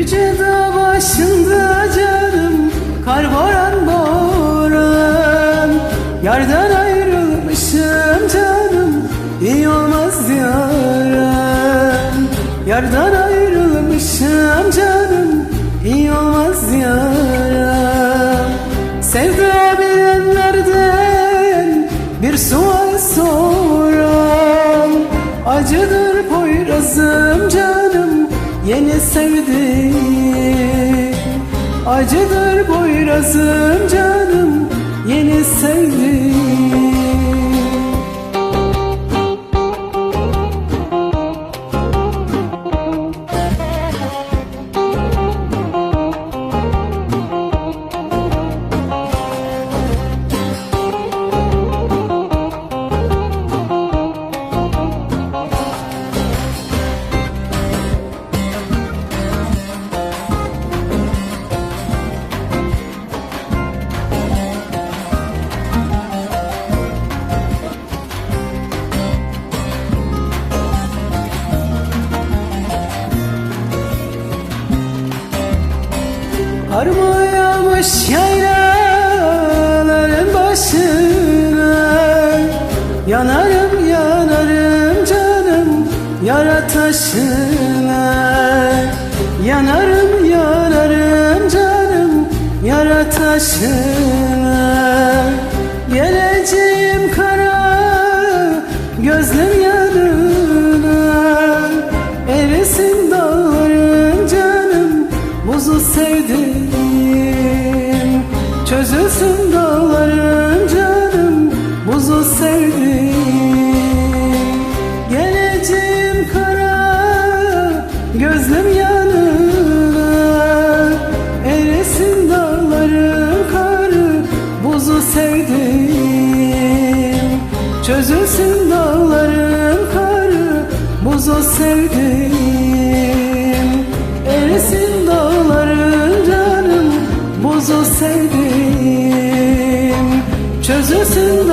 Yüce dağ başında canım Kar boran boran. Yardan ayrılmışım canım iyi olmaz yaram. Yardan ayrılmışım canım iyi olmaz yaram. Sevda bilenlerden bir sual soran. Acıdır poyrazım canım yeni sevdim. Acıdır poyrazım canım. Yeni sevdim Arma yağmış yaylaların başına. Yanarım yanarım canım yara taşına. Yanarım yanarım canım yara taşına. Geleceğim kara gözlüm sevdim. Çözülsün dağların karı buzu sevdim. Erisin dağların canım buzu sevdim. Çözülsün